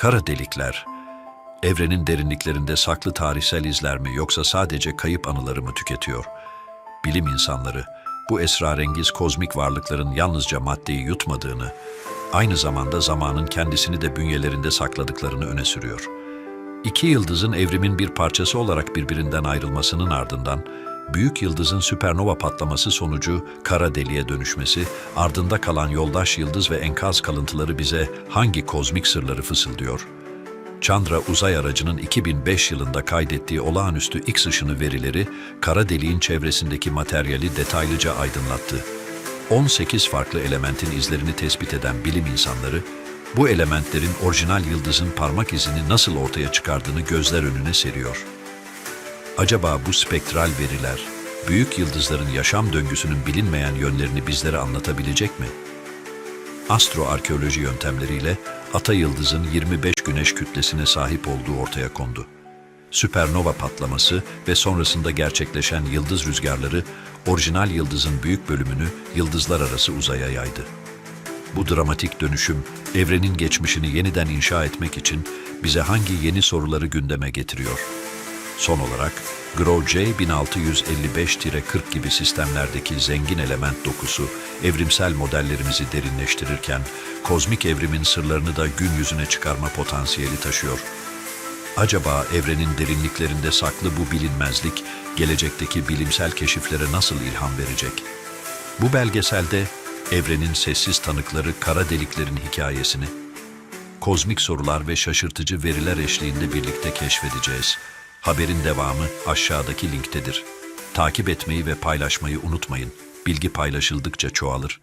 Kara delikler, evrenin derinliklerinde saklı tarihsel izler mi yoksa sadece kayıp anıları mı tüketiyor? Bilim insanları, bu esrarengiz kozmik varlıkların yalnızca maddeyi yutmadığını, aynı zamanda zamanın kendisini de bünyelerinde sakladıklarını öne sürüyor. İki yıldızın evrimin bir parçası olarak birbirinden ayrılmasının ardından, büyük yıldızın süpernova patlaması sonucu kara deliğe dönüşmesi, ardında kalan yoldaş yıldız ve enkaz kalıntıları bize hangi kozmik sırları fısıldıyor? Chandra uzay aracının 2005 yılında kaydettiği olağanüstü X ışını verileri, kara deliğin çevresindeki materyali detaylıca aydınlattı. 18 farklı elementin izlerini tespit eden bilim insanları, bu elementlerin orijinal yıldızın parmak izini nasıl ortaya çıkardığını gözler önüne seriyor. Acaba bu spektral veriler, büyük yıldızların yaşam döngüsünün bilinmeyen yönlerini bizlere anlatabilecek mi? Astroarkeoloji yöntemleriyle ata yıldızın 25 güneş kütlesine sahip olduğu ortaya kondu. Süpernova patlaması ve sonrasında gerçekleşen yıldız rüzgarları orijinal yıldızın büyük bölümünü yıldızlar arası uzaya yaydı. Bu dramatik dönüşüm evrenin geçmişini yeniden inşa etmek için bize hangi yeni soruları gündeme getiriyor? Son olarak Grosjean 1655-40 gibi sistemlerdeki zengin element dokusu evrimsel modellerimizi derinleştirirken kozmik evrimin sırlarını da gün yüzüne çıkarma potansiyeli taşıyor. Acaba evrenin derinliklerinde saklı bu bilinmezlik gelecekteki bilimsel keşiflere nasıl ilham verecek? Bu belgeselde evrenin sessiz tanıkları kara deliklerin hikayesini, kozmik sorular ve şaşırtıcı veriler eşliğinde birlikte keşfedeceğiz. Haberin devamı aşağıdaki linktedir. Takip etmeyi ve paylaşmayı unutmayın. Bilgi paylaşıldıkça çoğalır.